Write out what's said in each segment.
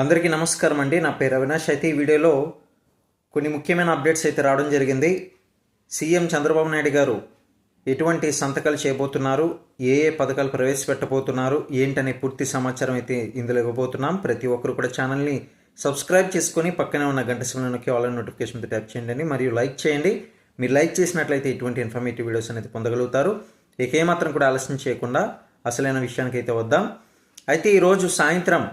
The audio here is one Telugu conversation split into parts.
అందరికీ నమస్కారం అండి. నా పేరు అవినాష్. అయితే ఈ వీడియోలో కొన్ని ముఖ్యమైన అప్డేట్స్ అయితే రావడం జరిగింది. సీఎం చంద్రబాబు నాయుడు గారు ఎటువంటి సంతకాలు చేయబోతున్నారు? ఏ ఏ పథకాలు ప్రవేశపెట్టబోతున్నారు? ఏంటనే పూర్తి సమాచారం అయితే ఇందులో ఇవ్వబోతున్నాం. ప్రతి ఒక్కరు కూడా ఛానల్ని సబ్స్క్రైబ్ చేసుకొని పక్కనే ఉన్న గంట సమయంలోకి ఆన్లైన్ నోటిఫికేషన్ ట్యాప్ చేయండి. మరియు లైక్ చేయండి. మీరు లైక్ చేసినట్లయితే ఇటువంటి ఇన్ఫర్మేటివ్ వీడియోస్ అనేది పొందగలుగుతారు. ఇక ఏమాత్రం కూడా ఆలస్యం చేయకుండా అసలైన విషయానికి అయితే వద్దాం. అయితే ఈరోజు సాయంత్రం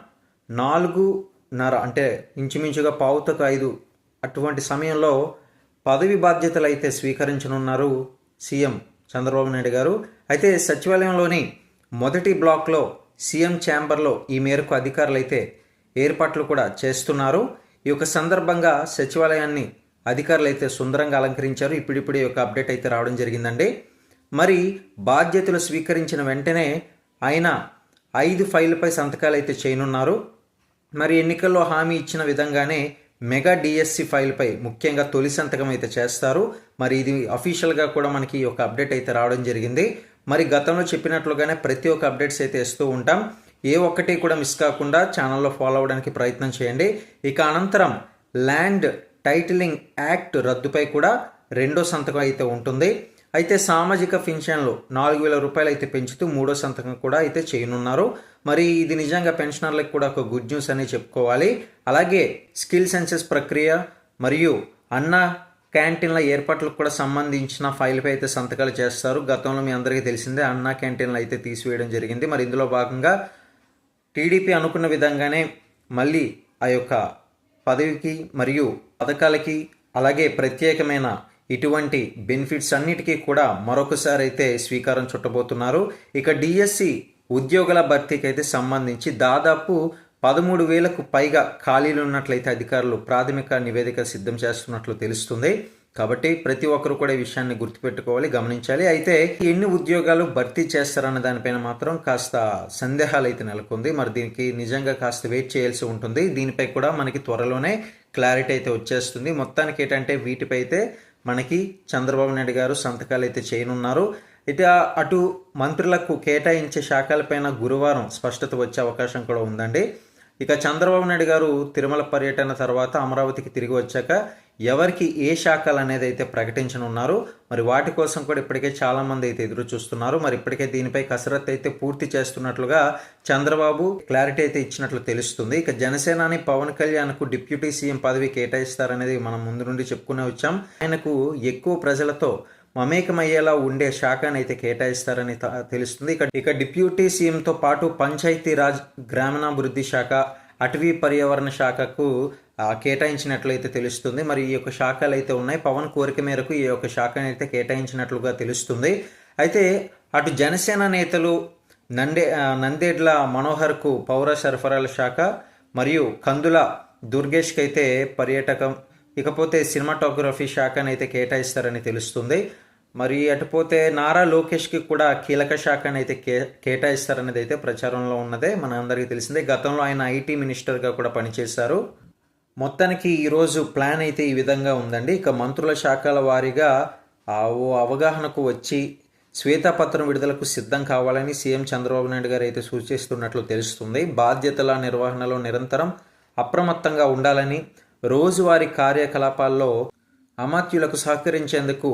నాలుగున్నర అంటే ఇంచుమించుగా పావుతకు ఐదు అటువంటి సమయంలో పదవి బాధ్యతలు అయితే స్వీకరించనున్నారు సీఎం చంద్రబాబు నాయుడు గారు. అయితే సచివాలయంలోని మొదటి బ్లాక్లో సీఎం ఛాంబర్లో ఈ మేరకు అధికారులు అయితే ఏర్పాట్లు కూడా చేస్తున్నారు. ఈ యొక్క సందర్భంగా సచివాలయాన్ని అధికారులు అయితే సుందరంగా అలంకరించారు. ఇప్పుడిప్పుడు ఈ యొక్క అప్డేట్ అయితే రావడం జరిగిందండి. మరి బాధ్యతలు స్వీకరించిన వెంటనే ఆయన ఐదు ఫైళ్ళపై సంతకాలు అయితే చేయనున్నారు. మరి ఎన్నికల్లో హామీ ఇచ్చిన విధంగానే మెగా డిఎస్సి ఫైల్పై ముఖ్యంగా తొలి సంతకం అయితే చేస్తారు. మరి ఇది అఫీషియల్గా కూడా మనకి ఒక అప్డేట్ అయితే రావడం జరిగింది. మరి గతంలో చెప్పినట్లుగానే ప్రతి ఒక్క అప్డేట్స్ అయితే ఇస్తూ ఉంటాం. ఏ ఒక్కటి కూడా మిస్ కాకుండా ఛానల్లో ఫాలో అవ్వడానికి ప్రయత్నం చేయండి. ఇక అనంతరం ల్యాండ్ టైటిలింగ్ యాక్ట్ రద్దుపై కూడా రెండో సంతకం అయితే ఉంటుంది. అయితే సామాజిక పెన్షన్లు నాలుగు వేల రూపాయలు అయితే పెంచుతూ మూడో సంతకం కూడా అయితే చేయనున్నారు. మరి ఇది నిజంగా పెన్షనర్లకు కూడా ఒక గుడ్ న్యూస్ అని చెప్పుకోవాలి. అలాగే స్కిల్ సెన్సెస్ ప్రక్రియ మరియు అన్న క్యాంటీన్ల ఏర్పాట్లకు కూడా సంబంధించిన ఫైల్పై అయితే సంతకాలు చేస్తారు. గతంలో మీ అందరికీ తెలిసిందే అన్న క్యాంటీన్లు అయితే తీసివేయడం జరిగింది. మరి ఇందులో భాగంగా టీడీపీ అనుకున్న విధంగానే మళ్ళీ ఆ యొక్క పదవికి మరియు పథకాలకి అలాగే ప్రత్యేకమైన ఇటువంటి బెనిఫిట్స్ అన్నిటికీ కూడా మరొకసారి అయితే స్వీకారం చుట్టబోతున్నారు. ఇక డిఎస్సి ఉద్యోగుల భర్తీకి అయితే సంబంధించి దాదాపు పదమూడు వేలకు పైగా ఖాళీలు ఉన్నట్లయితే అధికారులు ప్రాథమిక నివేదిక సిద్ధం చేస్తున్నట్లు తెలుస్తుంది. కాబట్టి ప్రతి ఒక్కరు కూడా ఈ విషయాన్ని గుర్తుపెట్టుకోవాలి గమనించాలి. అయితే ఎన్ని ఉద్యోగాలు భర్తీ చేస్తారన్న దానిపైన మాత్రం కాస్త సందేహాలు అయితే నెలకొంది. మరి దీనికి నిజంగా కాస్త వెయిట్ చేయాల్సి ఉంటుంది. దీనిపై కూడా మనకి త్వరలోనే క్లారిటీ అయితే వచ్చేస్తుంది. మొత్తానికి ఏంటంటే వీటిపై అయితే మనకి చంద్రబాబు నాయుడు గారు సంతకాలు అయితే చేయనున్నారు. అయితే అటు మంత్రులకు కేటాయించే శాఖలపైన గురువారం స్పష్టత వచ్చే అవకాశం కూడా ఉందండి. ఇక చంద్రబాబు నాయుడు గారు తిరుమల పర్యటన తర్వాత అమరావతికి తిరిగి వచ్చాక ఎవరికి ఏ శాఖలు అనేది అయితే ప్రకటించనున్నారు మరి వాటి కోసం కూడా ఇప్పటికే చాలామంది అయితే ఎదురు చూస్తున్నారు. మరి ఇప్పటికే దీనిపై కసరత్తు అయితే పూర్తి చేస్తున్నట్లుగా చంద్రబాబు క్లారిటీ అయితే ఇచ్చినట్లు తెలుస్తుంది. ఇక జనసేనాని పవన్ కళ్యాణ్కు డిప్యూటీ సీఎం పదవి కేటాయిస్తారనేది మనం ముందు నుండి చెప్పుకునే వచ్చాం. ఆయనకు ఎక్కువ ప్రజలతో మమేకమయ్యేలా ఉండే శాఖను అయితే కేటాయిస్తారని తెలుస్తుంది. ఇక ఇక డిప్యూటీ సీఎంతో పాటు పంచాయతీ రాజ్ గ్రామీణాభివృద్ధి శాఖ అటవీ పర్యావరణ శాఖకు కేటాయించినట్లయితే తెలుస్తుంది. మరి ఈ యొక్క శాఖలు అయితే ఉన్నాయి. పవన్ కోరిక మేరకు ఈ యొక్క శాఖను అయితే కేటాయించినట్లుగా తెలుస్తుంది. అయితే అటు జనసేన నేతలు నందే నందేడ్ల మనోహర్కు పౌర సరఫరాల శాఖ మరియు కందుల దుర్గేష్కి అయితే పర్యాటకం ఇకపోతే సినిమాటోగ్రఫీ శాఖను అయితే కేటాయిస్తారని తెలుస్తుంది. మరి అటుపోతే నారా లోకేష్కి కూడా కీలక శాఖను అయితే కే కేటాయిస్తారనేది అయితే ప్రచారంలో ఉన్నదే మన అందరికీ తెలిసిందే. గతంలో ఆయన ఐటీ మినిస్టర్గా కూడా పనిచేశారు. మొత్తానికి ఈరోజు ప్లాన్ అయితే ఈ విధంగా ఉందండి. ఇక మంత్రుల శాఖల వారీగా ఓ అవగాహనకు వచ్చి శ్వేతపత్రం విడుదలకు సిద్ధం కావాలని సీఎం చంద్రబాబు నాయుడు గారు అయితే సూచిస్తున్నట్లు తెలుస్తుంది. బాధ్యతల నిర్వహణలో నిరంతరం అప్రమత్తంగా ఉండాలని రోజువారీ కార్యకలాపాల్లో అమాత్యులకు సహకరించేందుకు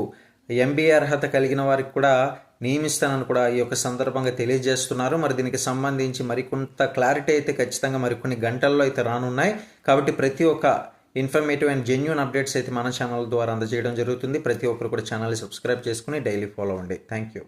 ఎంబీఏ అర్హత కలిగిన వారికి కూడా నియమిస్తానని కూడా ఈ యొక్క సందర్భంగా తెలియజేస్తున్నారు. మరి దీనికి సంబంధించి మరికొంత క్లారిటీ అయితే ఖచ్చితంగా మరికొన్ని గంటల్లో అయితే రానున్నాయి. కాబట్టి ప్రతి ఒక్క ఇన్ఫర్మేటివ్ అండ్ జెన్యున్ అప్డేట్స్ అయితే మన ఛానల్ ద్వారా అందజేయడం జరుగుతుంది. ప్రతి ఒక్కరు కూడా ఛానల్ని సబ్స్క్రైబ్ చేసుకుని డైలీ ఫాలో అవ్వండి. Thank you.